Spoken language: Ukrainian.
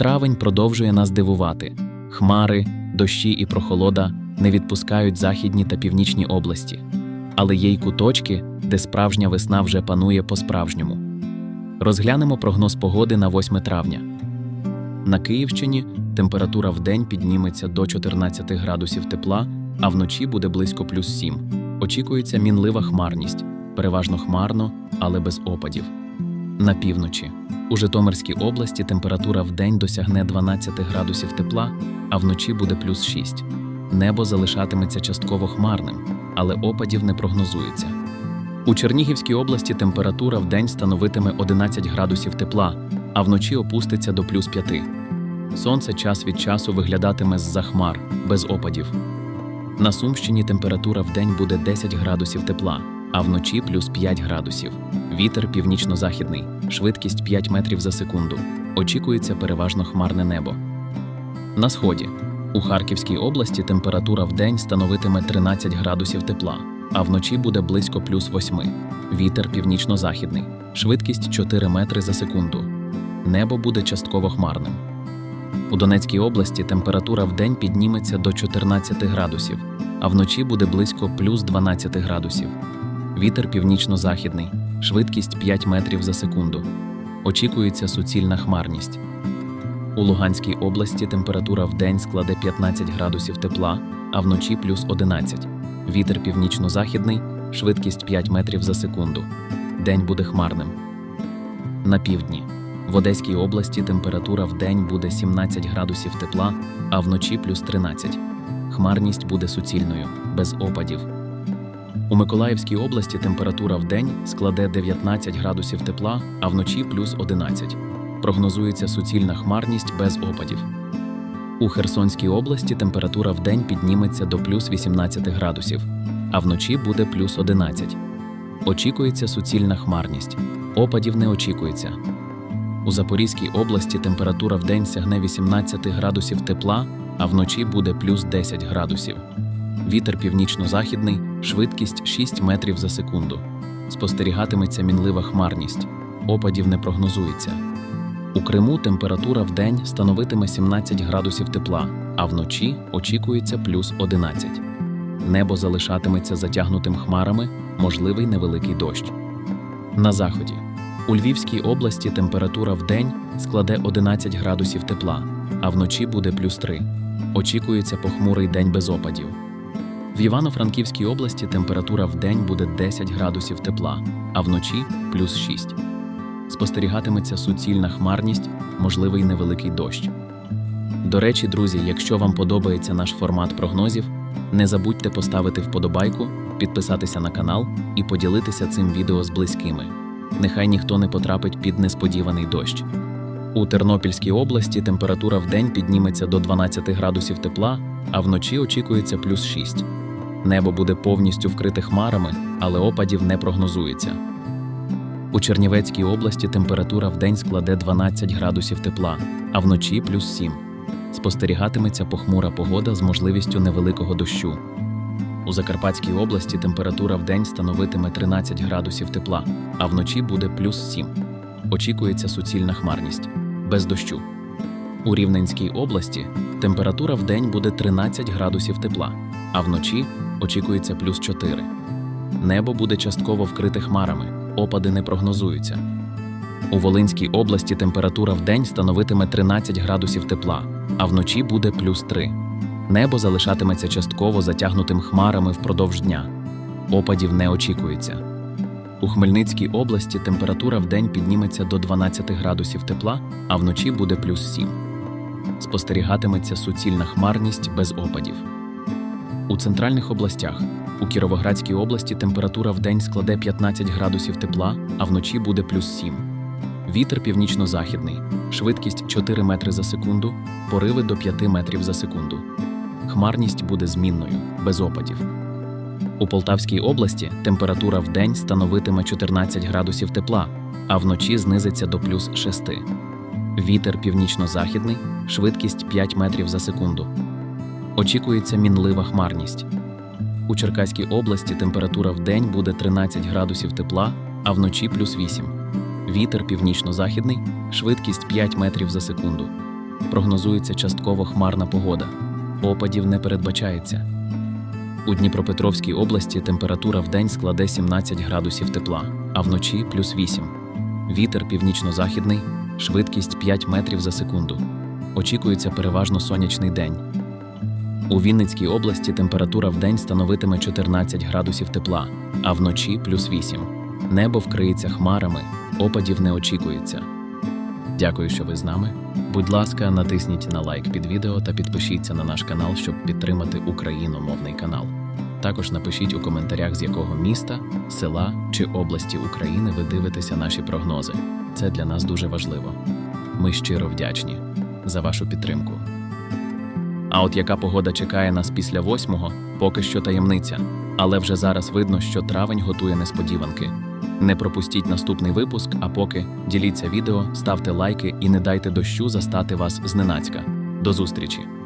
Травень продовжує нас дивувати. Хмари, дощі і прохолода не відпускають західні та північні області, але є й куточки, де справжня весна вже панує по-справжньому. Розглянемо прогноз погоди на 8 травня. На Київщині температура вдень підніметься до 14 градусів тепла, а вночі буде близько плюс 7. Очікується мінлива хмарність, переважно хмарно, але без опадів. На півночі у Житомирській області температура вдень досягне 12 градусів тепла, а вночі буде плюс 6. Небо залишатиметься частково хмарним, але опадів не прогнозується. У Чернігівській області температура вдень становитиме 11 градусів тепла, а вночі опуститься до плюс 5. Сонце час від часу виглядатиме з-за хмар, без опадів. На Сумщині температура вдень буде 10 градусів тепла, а вночі плюс 5 градусів. Вітер північно-західний, швидкість 5 метрів за секунду. Очікується переважно хмарне небо. На сході у Харківській області температура вдень становитиме 13 градусів тепла, а вночі буде близько плюс 8. Вітер північно-західний, швидкість 4 метри за секунду. Небо буде частково хмарним. У Донецькій області температура вдень підніметься до 14 градусів, а вночі буде близько плюс 12 градусів. Вітер північно-західний, швидкість 5 метрів за секунду. Очікується суцільна хмарність. У Луганській області температура вдень складе 15 градусів тепла, а вночі плюс 11. Вітер північно-західний, швидкість 5 метрів за секунду. День буде хмарним. На півдні. В Одеській області температура вдень буде 17 градусів тепла, а вночі плюс 13. Хмарність буде суцільною, без опадів. У Миколаївській області температура вдень складе 19 градусів тепла, а вночі плюс 11. Прогнозується суцільна хмарність без опадів. У Херсонській області температура вдень підніметься до плюс 18 градусів, а вночі буде плюс 11. Очікується суцільна хмарність. Опадів не очікується. У Запорізькій області температура вдень сягне 18 градусів тепла, а вночі буде плюс 10 градусів. Вітер північно-західний, швидкість 6 метрів за секунду. Спостерігатиметься мінлива хмарність. Опадів не прогнозується. У Криму температура вдень становитиме 17 градусів тепла, а вночі очікується плюс 11. Небо залишатиметься затягнутим хмарами, можливий невеликий дощ. На заході. У Львівській області температура вдень складе 11 градусів тепла, а вночі буде плюс 3. Очікується похмурий день без опадів. В Івано-Франківській області температура вдень буде 10 градусів тепла, а вночі плюс 6. Спостерігатиметься суцільна хмарність, можливий невеликий дощ. До речі, друзі, якщо вам подобається наш формат прогнозів, не забудьте поставити вподобайку, підписатися на канал і поділитися цим відео з близькими. Нехай ніхто не потрапить під несподіваний дощ. У Тернопільській області температура вдень підніметься до 12 градусів тепла, а вночі очікується плюс 6. Небо буде повністю вкрите хмарами, але опадів не прогнозується. У Чернівецькій області температура вдень складе 12 градусів тепла, а вночі плюс 7. Спостерігатиметься похмура погода з можливістю невеликого дощу. У Закарпатській області температура вдень становитиме 13 градусів тепла, а вночі буде плюс 7. Очікується суцільна хмарність, без дощу. У Рівненській області температура вдень буде 13 градусів тепла, а вночі очікується плюс 4. Небо буде частково вкрите хмарами, опади не прогнозуються. У Волинській області температура вдень становитиме 13 градусів тепла, а вночі буде плюс 3. Небо залишатиметься частково затягнутим хмарами впродовж дня. Опадів не очікується. У Хмельницькій області температура вдень підніметься до 12 градусів тепла, а вночі буде плюс 7. Спостерігатиметься суцільна хмарність без опадів. У центральних областях у Кіровоградській області температура вдень складе 15 градусів тепла, а вночі буде плюс 7. Вітер північно-західний, швидкість 4 метри за секунду, пориви до 5 метрів за секунду. Хмарність буде змінною, без опадів. У Полтавській області температура вдень становитиме 14 градусів тепла, а вночі знизиться до плюс 6. Вітер північно-західний, швидкість 5 метрів за секунду. Очікується мінлива хмарність. У Черкаській області температура вдень буде 13 градусів тепла, а вночі плюс 8. Вітер північно-західний, швидкість 5 метрів за секунду. прогнозується частково хмарна погода. Опадів не передбачається. У Дніпропетровській області температура вдень складе 17 градусів тепла, а вночі плюс 8. Вітер північно-західний, швидкість 5 метрів за секунду. Очікується переважно сонячний день. У Вінницькій області температура вдень становитиме 14 градусів тепла, а вночі плюс 8. Небо вкриється хмарами, опадів не очікується. Дякую, що ви з нами. Будь ласка, натисніть на лайк під відео та підпишіться на наш канал, щоб підтримати україномовний канал. Також напишіть у коментарях, з якого міста, села чи області України ви дивитеся наші прогнози. Це для нас дуже важливо. Ми щиро вдячні за вашу підтримку. А от яка погода чекає нас після восьмого, поки що таємниця. Але вже зараз видно, що травень готує несподіванки. Не пропустіть наступний випуск, а поки діліться відео, ставте лайки і не дайте дощу застати вас зненацька. До зустрічі!